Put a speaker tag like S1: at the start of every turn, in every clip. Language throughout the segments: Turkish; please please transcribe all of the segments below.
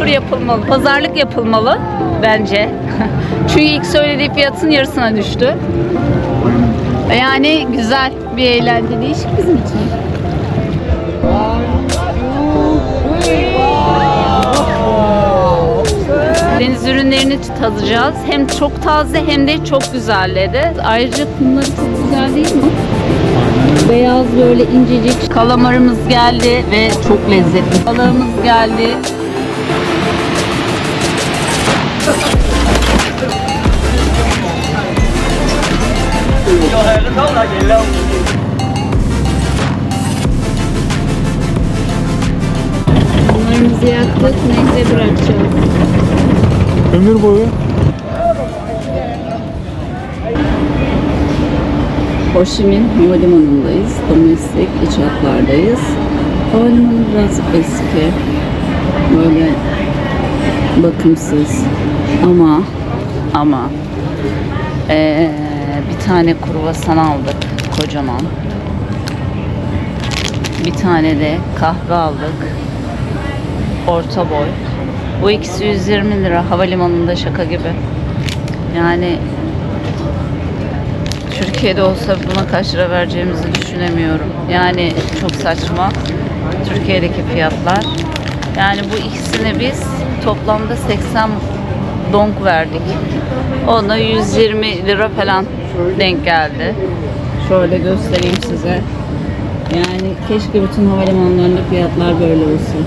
S1: tur yapılmalı. Pazarlık yapılmalı bence. Çünkü ilk söylediği fiyatın yarısına düştü. Yani güzel bir eğlence değişik bizim için. Deniz ürünlerini tadacağız. Hem çok taze hem de çok güzelleri. Ayrıca kumları çok güzel değil mi? Beyaz böyle incecik kalamarımız geldi ve çok lezzetli. Balığımız geldi. Bunlarımızı yaktık. Nehre bırakacağız.
S2: Ömür boyu
S1: Ho Chi Minh Havalimanı'ndayız. Domestik iç hatlardayız. Havalimanı biraz eski. Böyle bakımsız. Ama ama eee, bir tane kruvasan aldık kocaman. Bir tane de kahve aldık. Orta boy. Bu ikisi 120 lira havalimanında şaka gibi. Yani Türkiye'de olsa buna kaç lira vereceğimizi düşünemiyorum. Yani çok saçma. Türkiye'deki fiyatlar. Yani bu ikisini biz toplamda 80 donk verdik. Ona 120 lira falan denk geldi. Şöyle göstereyim size. Yani keşke bütün havalimanlarında fiyatlar böyle olsun.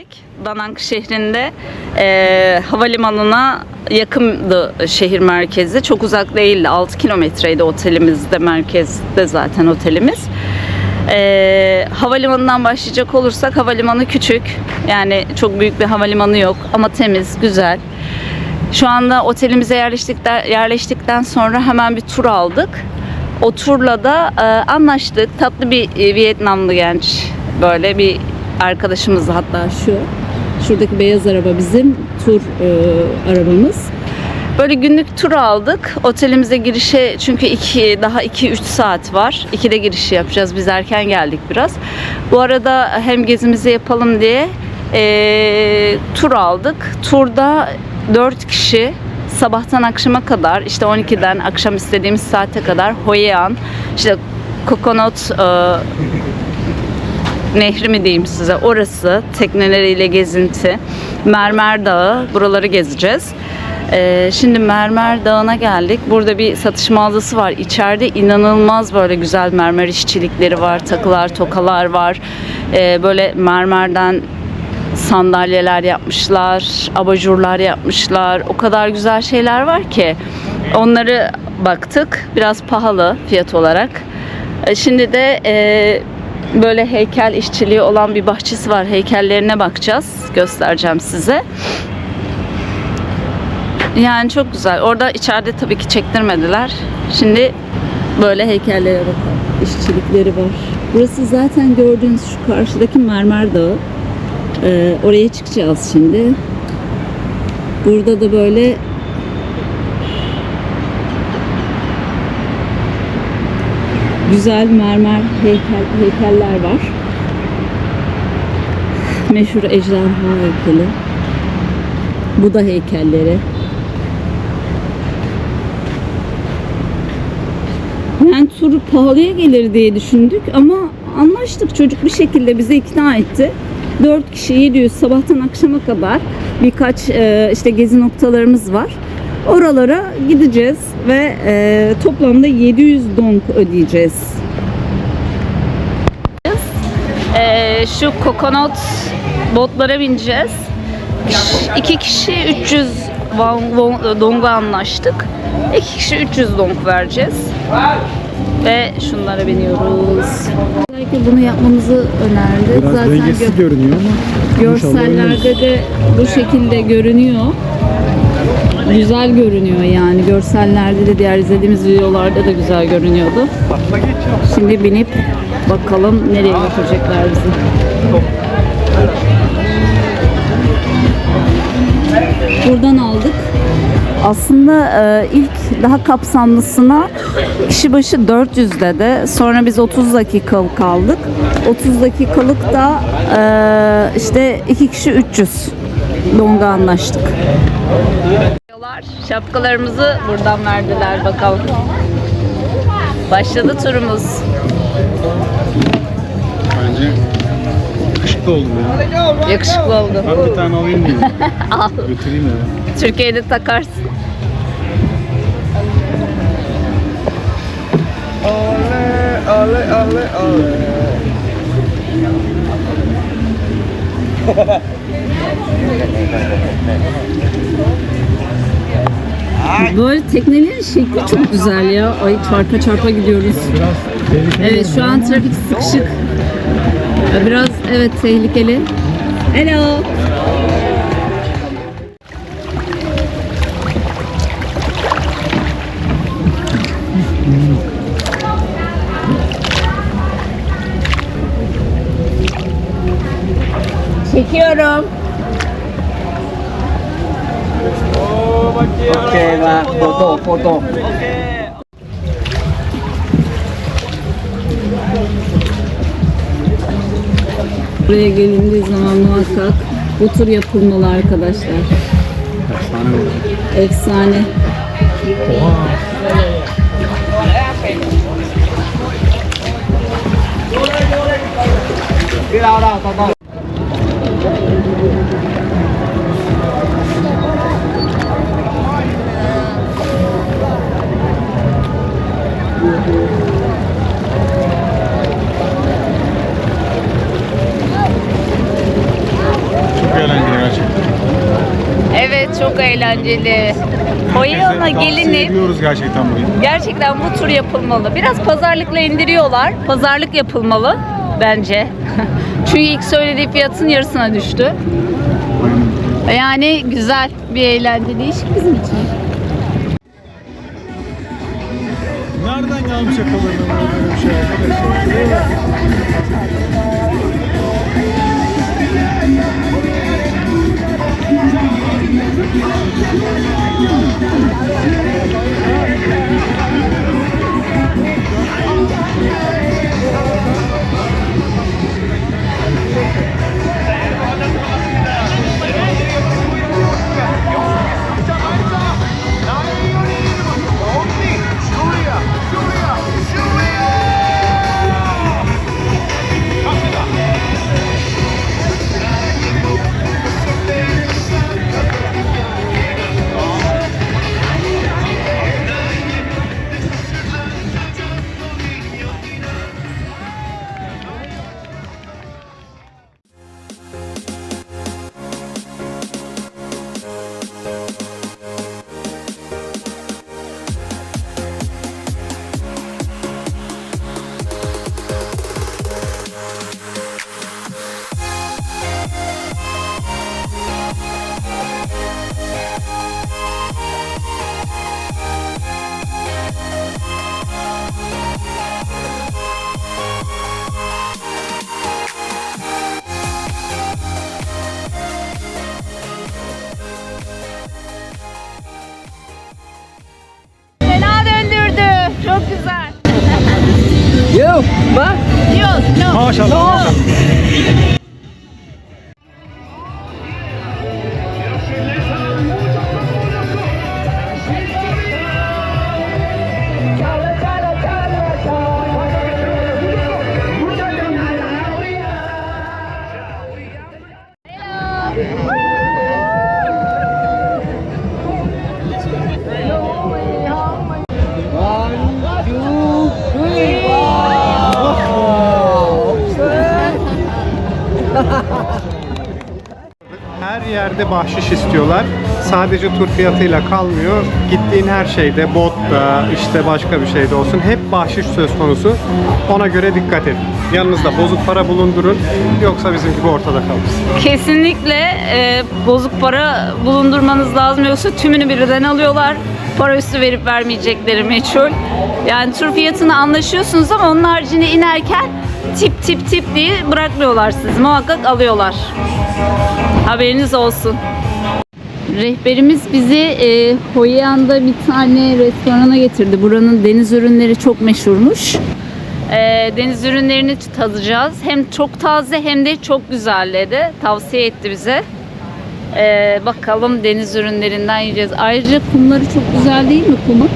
S1: geldik. Danang şehrinde e, havalimanına yakındı şehir merkezi. Çok uzak değildi. 6 kilometreydi otelimizde, merkezde zaten otelimiz. E, havalimanından başlayacak olursak havalimanı küçük. Yani çok büyük bir havalimanı yok ama temiz, güzel. Şu anda otelimize yerleştikten, yerleştikten sonra hemen bir tur aldık. O turla da e, anlaştık. Tatlı bir e, Vietnamlı genç böyle bir arkadaşımız hatta şu. Şuradaki beyaz araba bizim tur e, arabamız. Böyle günlük tur aldık. Otelimize girişe çünkü iki, daha 2-3 saat var. 2'de girişi yapacağız. Biz erken geldik biraz. Bu arada hem gezimizi yapalım diye e, tur aldık. Turda 4 kişi sabahtan akşama kadar işte 12'den akşam istediğimiz saate kadar Hoi An, işte Kokonot e, nehri mi diyeyim size orası tekneleriyle gezinti Mermer Dağı buraları gezeceğiz Ee, şimdi Mermer Dağı'na geldik burada bir satış mağazası var içeride inanılmaz böyle güzel mermer işçilikleri var takılar tokalar var Ee, böyle mermerden sandalyeler yapmışlar, abajurlar yapmışlar. O kadar güzel şeyler var ki. Onları baktık. Biraz pahalı fiyat olarak. E, Şimdi de e, böyle heykel işçiliği olan bir bahçesi var. Heykellerine bakacağız. Göstereceğim size. Yani çok güzel. Orada içeride tabii ki çektirmediler. Şimdi böyle heykellere bakalım. İşçilikleri var. Burası zaten gördüğünüz şu karşıdaki Mermer Dağı. Ee, oraya çıkacağız şimdi. Burada da böyle güzel mermer heykel, heykeller var. Meşhur ejderha heykeli. Bu da heykelleri. Yani tur pahalıya gelir diye düşündük ama anlaştık. Çocuk bir şekilde bizi ikna etti. 4 kişi 700 sabahtan akşama kadar birkaç e, işte gezi noktalarımız var. Oralara gideceğiz ve e, toplamda 700 donk ödeyeceğiz. E, şu kokonot botlara bineceğiz. İki kişi 300 won- won- donga anlaştık. İki kişi 300 donk vereceğiz. Ve şunlara biniyoruz. Özellikle bunu yapmamızı önerdi.
S2: biraz
S1: Zaten gö-
S2: görünüyor ama
S1: görsellerde de bu şekilde görünüyor. Güzel görünüyor yani. Görsellerde de diğer izlediğimiz videolarda da güzel görünüyordu. Şimdi binip bakalım nereye götürecekler bizi. Buradan aldık. Aslında e, ilk daha kapsamlısına kişi başı 400'de de sonra biz 30 dakikalık kaldık. 30 dakikalık da e, işte iki kişi 300 donga anlaştık. Şapkalarımızı buradan verdiler bakalım. Başladı turumuz.
S2: Bence yakışıklı oldum ya.
S1: Yakışıklı oldu.
S2: Ben bir tane alayım diye.
S1: Al.
S2: Götüreyim ya.
S1: Türkiye'de takarsın. Böyle teknelerin şekli çok güzel ya. Ay çarpa çarpa gidiyoruz. Evet şu an trafik sıkışık. Biraz evet tehlikeli. Hello. Çekiyorum.
S3: Ok va, foto, foto.
S1: Buraya gelindiği zaman muhakkak bu tur yapılmalı arkadaşlar.
S2: Efsane oldu.
S1: Efsane.
S3: Đâu đâu, con
S2: eğlenceli. Tavsiye
S1: gelinip
S2: ediyoruz gerçekten burayı.
S1: gerçekten bu tur yapılmalı. Biraz pazarlıkla indiriyorlar. Pazarlık yapılmalı bence. Çünkü ilk söylediği fiyatın yarısına düştü. Yani güzel bir eğlence. Değişik bizim için.
S4: Her yerde bahşiş istiyorlar. Sadece tur fiyatıyla kalmıyor. Gittiğin her şeyde, botta, işte başka bir şeyde olsun hep bahşiş söz konusu. Ona göre dikkat edin. Yanınızda bozuk para bulundurun. Yoksa bizim gibi ortada kalırsın.
S1: Kesinlikle e, bozuk para bulundurmanız lazım yoksa tümünü birden alıyorlar. Para üstü verip vermeyecekleri meçhul. Yani tur fiyatını anlaşıyorsunuz ama onun haricinde inerken tip tip tip diye bırakmıyorlar sizi. Muhakkak alıyorlar. Haberiniz olsun. Rehberimiz bizi e, Hoyan'da bir tane restorana getirdi. Buranın deniz ürünleri çok meşhurmuş. E, deniz ürünlerini tadacağız. Hem çok taze hem de çok güzel dedi. Tavsiye etti bize. E, bakalım deniz ürünlerinden yiyeceğiz. Ayrıca kumları çok güzel değil mi kumu?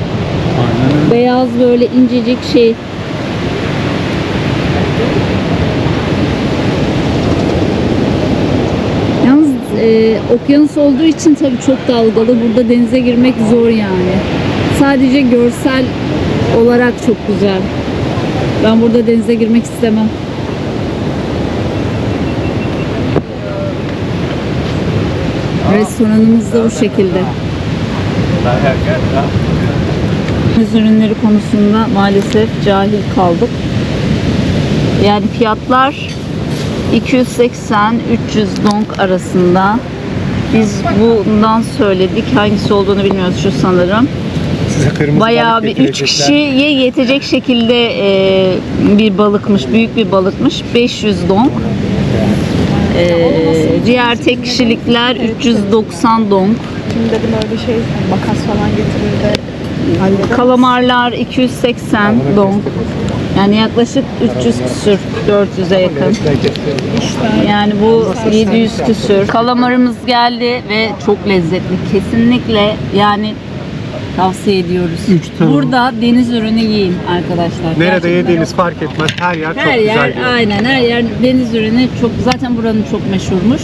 S1: Beyaz böyle incecik şey. E, okyanus olduğu için tabii çok dalgalı. Burada denize girmek zor yani. Sadece görsel olarak çok güzel. Ben burada denize girmek istemem. Restoranımız da bu şekilde. Deniz ürünleri konusunda maalesef cahil kaldık. Yani fiyatlar 280-300 dong arasında. Biz bundan söyledik. Hangisi olduğunu bilmiyoruz şu sanırım.
S4: Size kırmızı
S1: Bayağı bir üç
S4: getirecekler.
S1: kişiye yetecek şekilde e, bir balıkmış. Büyük bir balıkmış. 500 dong. E, diğer tek kişilikler 390 dong.
S5: Şimdi dedim öyle şey makas falan getirir de.
S1: Kalamarlar 280 dong. Yani yaklaşık 300 küsür, 400'e yakın. Yani bu 700 küsür. Kalamarımız geldi ve çok lezzetli. Kesinlikle yani tavsiye ediyoruz.
S4: Üç tane.
S1: Burada deniz ürünü yiyin arkadaşlar.
S4: Nerede
S1: Gerçekten.
S4: yediğiniz fark etmez. Her yer çok
S1: Her
S4: güzel.
S1: yer
S4: diyor.
S1: aynen her yer deniz ürünü çok zaten buranın çok meşhurmuş.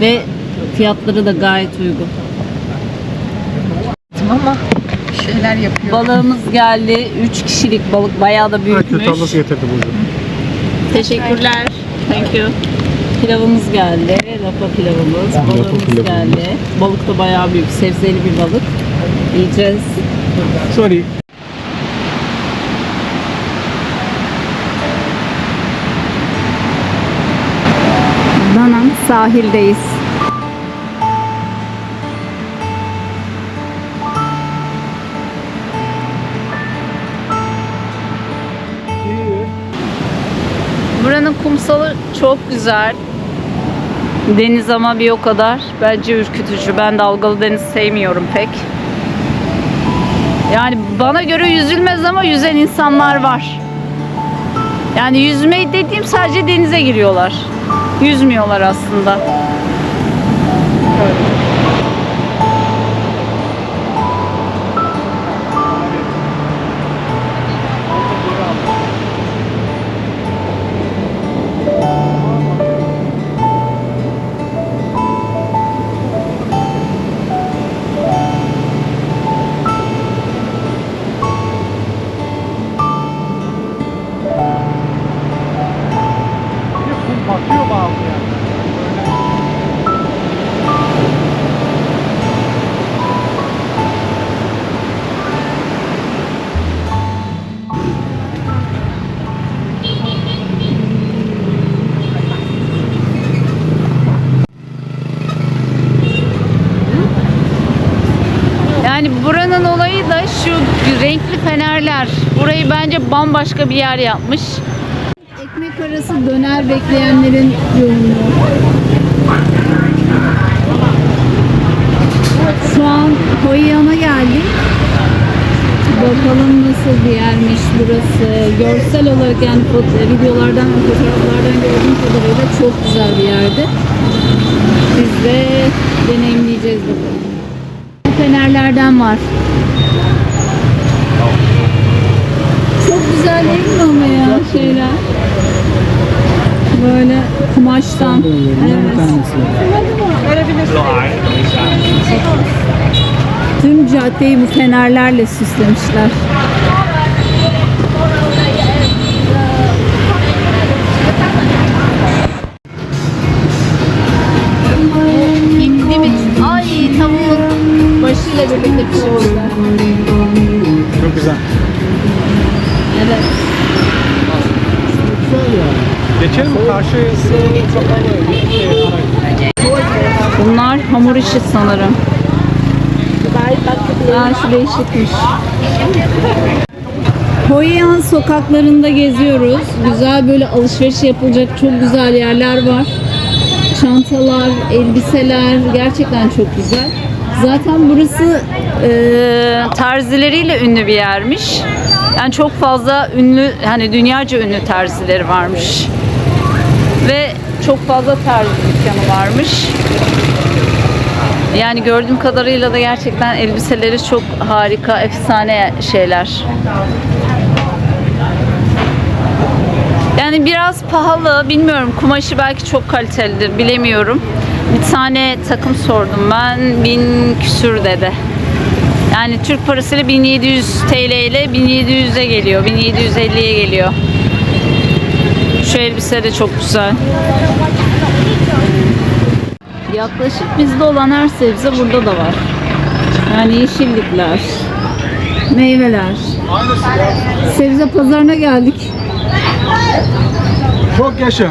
S1: Ve fiyatları da gayet uygun.
S5: ama şeyler yapıyor.
S1: Balığımız geldi. 3 kişilik balık bayağı da büyükmüş.
S4: kötü alıp getirdi bunu.
S1: Teşekkürler. Thank you. Pilavımız geldi. Lapa pilavımız. Balığımız
S4: pilavımız.
S1: geldi. Balık da bayağı büyük. Sebzeli bir balık. Yiyeceğiz.
S4: Sorry.
S1: Danang sahildeyiz. Kumsalı çok güzel. Deniz ama bir o kadar. Bence ürkütücü. Ben dalgalı deniz sevmiyorum pek. Yani bana göre yüzülmez ama yüzen insanlar var. Yani yüzmeyi dediğim sadece denize giriyorlar. Yüzmüyorlar aslında.
S4: Batıyor
S1: bence bambaşka bir yer yapmış. Ekmek arası döner bekleyenlerin yoğunluğu. Şu an Hoyan'a geldik. Bakalım nasıl bir yermiş burası. Görsel olarak yani videolardan ve fotoğraflardan gördüğüm kadarıyla çok güzel bir yerdi. Biz de deneyimleyeceğiz bakalım. Fenerlerden var. Çok güzel değil mi ama ya şeyler? Böyle kumaştan. Evet. Tüm caddeyi bu fenerlerle süslemişler. Ay tavuğun başıyla birlikte pişirmişler.
S4: Çok güzel. Geçelim mi? Karşı
S1: Bunlar hamur işi sanırım. Aa, şu değişikmiş. Hoyan sokaklarında geziyoruz. Güzel böyle alışveriş yapılacak çok güzel yerler var. çantalar, elbiseler gerçekten çok güzel. Zaten burası e, terzileriyle ünlü bir yermiş. Yani çok fazla ünlü, hani dünyaca ünlü terzileri varmış. Ve çok fazla terzi dükkanı varmış. Yani gördüğüm kadarıyla da gerçekten elbiseleri çok harika, efsane şeyler. Yani biraz pahalı, bilmiyorum kumaşı belki çok kalitelidir, bilemiyorum. Bir tane takım sordum ben, bin küsür dedi. Yani Türk parasıyla 1700 TL ile 1700'e geliyor, 1750'ye geliyor. Şu elbise de çok güzel. Yaklaşık bizde olan her sebze burada da var. Yani yeşillikler, meyveler. Sebze pazarına geldik.
S2: Çok yaşa.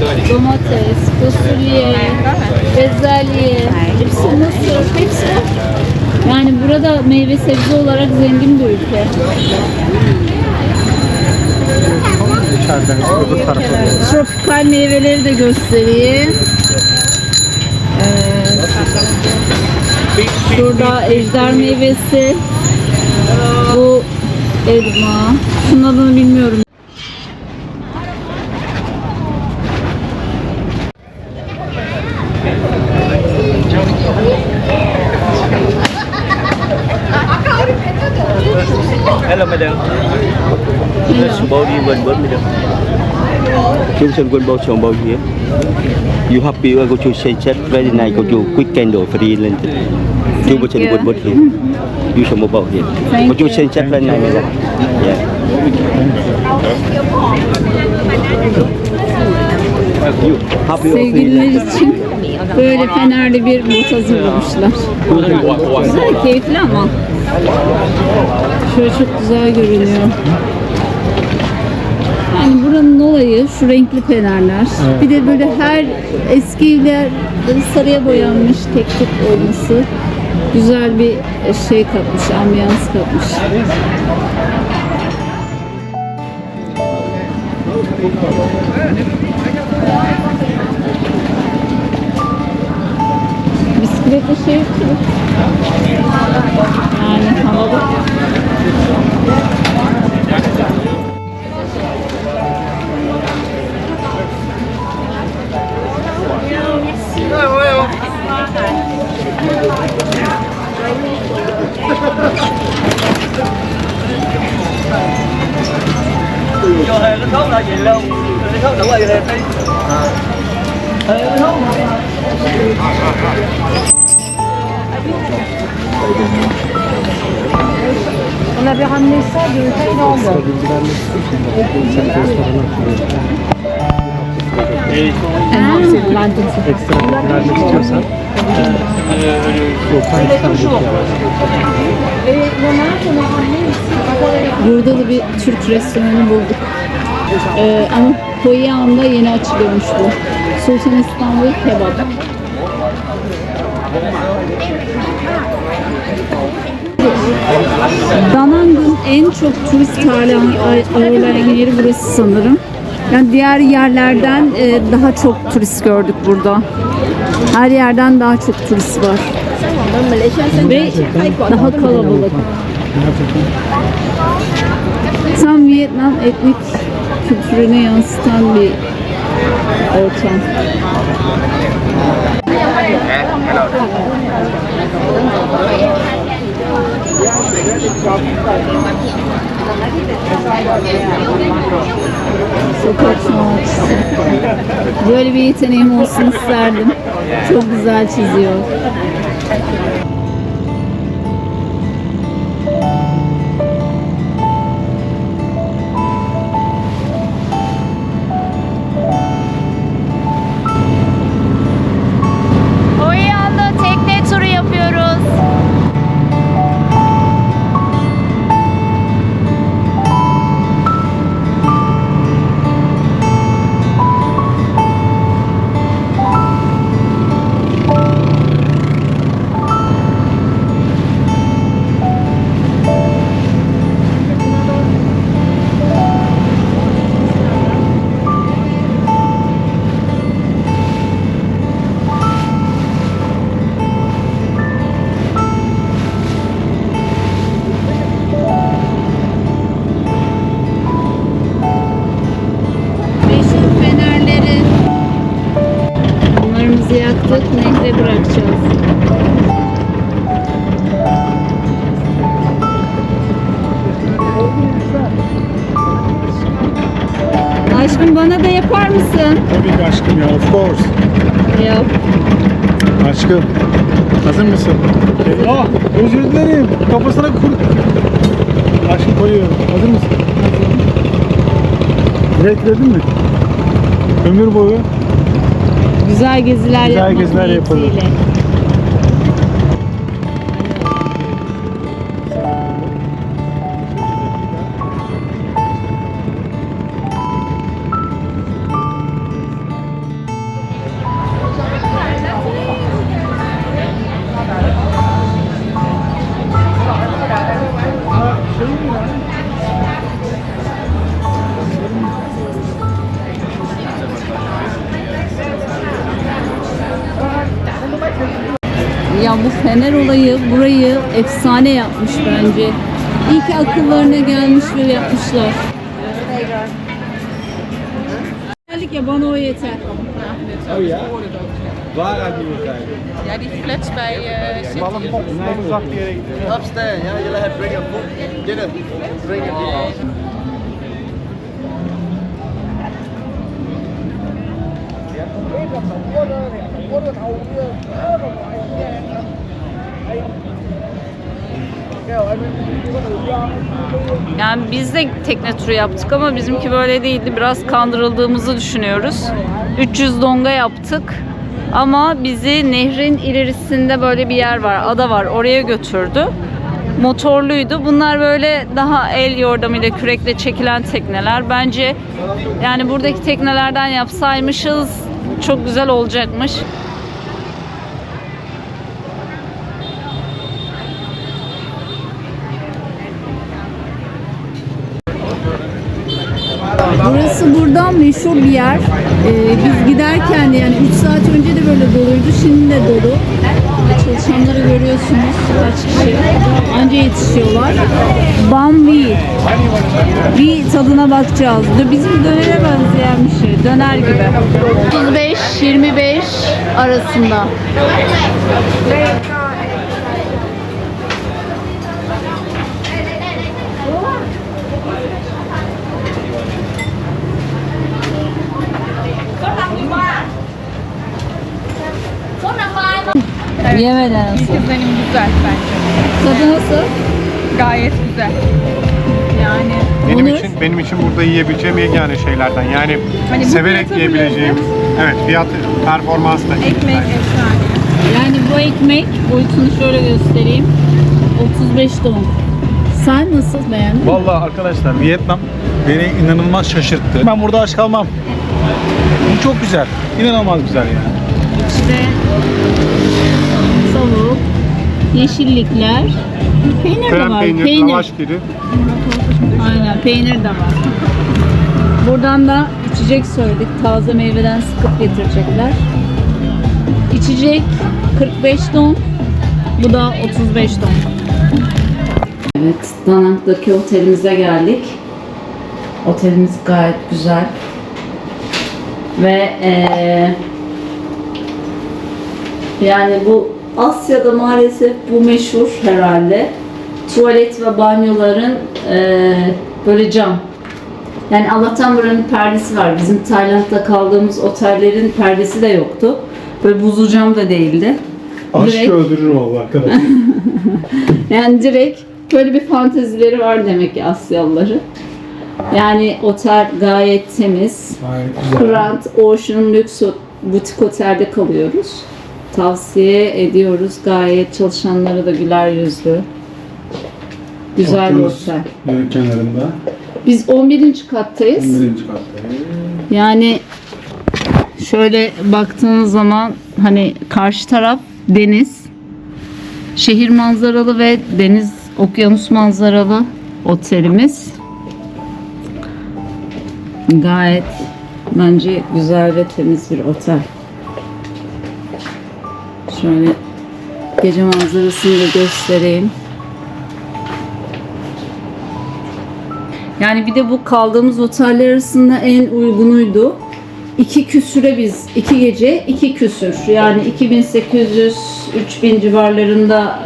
S1: domates, fasulye, bezelye, hepsi mısır, hepsi. Yani burada meyve sebze olarak zengin bir ülke. Tropikal meyveleri de göstereyim. Evet. Şurada ejder meyvesi. Bu elma. Şunun adını bilmiyorum.
S6: Hello madam. Yes, body one one madam. Chồng bao nhiêu? You happy uh, go to chat very nice go to quick candle free. Chúng bao chân quân bớt here. You some bao here.
S1: Thank
S6: Go to
S1: you.
S6: chat very nice. Yeah. You happy
S1: Sevgililer için böyle fenerli bir not hazırlamışlar. Güzel, keyifli ama. Şöyle çok güzel görünüyor. Yani buranın olayı şu renkli fenerler. Bir de böyle her eski evler sarıya boyanmış tek tük olması güzel bir şey katmış, ambiyans katmış. Bisikletle şey yapıyor. Yani havada.
S4: vô hề nó
S1: sốt là gì luôn nó sốt đủ rồi hề đi hề nó sốt
S5: On avait ramené ça de Thaïlande.
S1: Ah, c'est la
S5: mixture, ça.
S1: Burada da bir Türk restoranı bulduk. Ee, ama Koyuyan'da yeni açılıyormuş bu. Sultan İstanbul Kebap. Danang'ın en çok turist ağırlayan yeri burası sanırım. Yani diğer yerlerden e, daha çok turist gördük burada. Her yerden daha çok turist var. Ve daha kalabalık. Tam Vietnam etnik kültürünü yansıtan bir ortam. Sokak sanatçısı. Böyle bir yeteneğim olsun isterdim. Çok güzel çiziyor. artık nehre bırakacağız. Aşkım bana da yapar mısın?
S2: Tabii ki aşkım ya, of course.
S1: Yap.
S2: Aşkım, hazır mısın? Hazır. Ah, özür dilerim. Kafasına kur... Aşkım koyuyorum. Hazır mısın? Hazırım. Direkt mi? Ömür boyu
S1: Güzel geziler
S2: Güzel
S1: yapmak
S2: geziler yapalım.
S1: niyetiyle. Fener olayı burayı efsane yapmış bence. İyi ki akıllarına gelmiş ve yapmışlar. Geldik ya bana o yeter.
S5: Ja, die flats bij eh City.
S4: Bir yere gidiyor.
S6: Upstairs, yeah, you'll have bring a food dinner. Bring it.
S1: Yani biz de tekne turu yaptık ama bizimki böyle değildi. Biraz kandırıldığımızı düşünüyoruz. 300 donga yaptık. Ama bizi nehrin ilerisinde böyle bir yer var, ada var. Oraya götürdü. Motorluydu. Bunlar böyle daha el yordamıyla kürekle çekilen tekneler. Bence yani buradaki teknelerden yapsaymışız çok güzel olacakmış. Buradan meşhur bir yer. Ee, biz giderken de yani 3 saat önce de böyle doluydu. Şimdi de dolu. Çalışanları görüyorsunuz. Kaç kişi. Anca yetişiyorlar. Bambi. Bir tadına bakacağız. Bizim dönere benzeyen bir şey. Döner gibi. 35-25 arasında. Yemeden nasıl?
S5: İzlenim güzel bence.
S1: Tadı nasıl?
S5: Gayet güzel. Yani
S4: Benim
S1: Onur?
S4: için benim için burada yiyebileceğim yegane şeylerden. Yani
S5: Hani
S4: severek yiyebileceğim. Evet, fiyat performans da
S5: ekmek efsane.
S1: Yani bu ekmek boyutunu şöyle göstereyim. 35 don. Sen nasıl beğendin?
S2: Vallahi arkadaşlar Vietnam beni inanılmaz şaşırttı. Ben burada aç kalmam. Çok güzel. İnanılmaz güzel yani.
S1: İşte yeşillikler, peynir de
S4: Krem
S1: var.
S4: peynir,
S1: peynir.
S4: lavaş gibi.
S1: Aynen peynir de var. Buradan da içecek söyledik. Taze meyveden sıkıp getirecekler. İçecek 45 don. Bu da 35 don. Evet, Danang'daki otelimize geldik. Otelimiz gayet güzel. Ve eee, yani bu Asya'da maalesef bu meşhur herhalde. Tuvalet ve banyoların eee, böyle cam. Yani Allah'tan buranın perdesi var. Bizim Tayland'da kaldığımız otellerin perdesi de yoktu. Böyle buzlu cam da değildi. Direkt-
S2: öldürür vallahi arkadaşlar.
S1: yani direkt böyle bir fantezileri var demek ki Asyalıları. Yani otel gayet temiz. Grand Ocean Lüks butik otelde kalıyoruz. Tavsiye ediyoruz. Gayet çalışanları da güler yüzlü. Güzel bir otel.
S2: kenarında.
S1: Biz 11. kattayız.
S2: Birinci katta.
S1: Yani şöyle baktığınız zaman hani karşı taraf deniz, şehir manzaralı ve deniz, okyanus manzaralı otelimiz. Gayet bence güzel ve temiz bir otel. Şöyle gece manzarasını da göstereyim. Yani bir de bu kaldığımız oteller arasında en uygunuydu. İki küsüre biz, iki gece iki küsür. Yani 2800-3000 civarlarında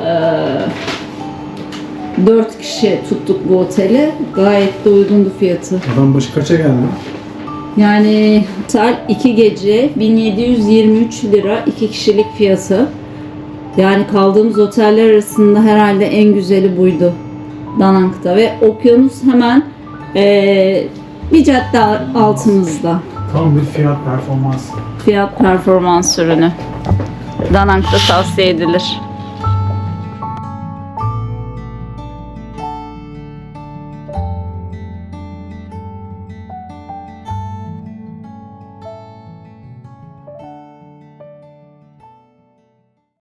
S1: e, 4 kişi tuttuk bu otele. Gayet de uygundu fiyatı.
S2: Adam başı kaça geldi?
S1: Yani otel 2 gece 1723 lira 2 kişilik fiyatı. Yani kaldığımız oteller arasında herhalde en güzeli buydu. Danang'da ve okyanus hemen eee, bir cadde altımızda.
S2: Tam bir fiyat performans.
S1: Fiyat performans ürünü. Danang'da tavsiye edilir.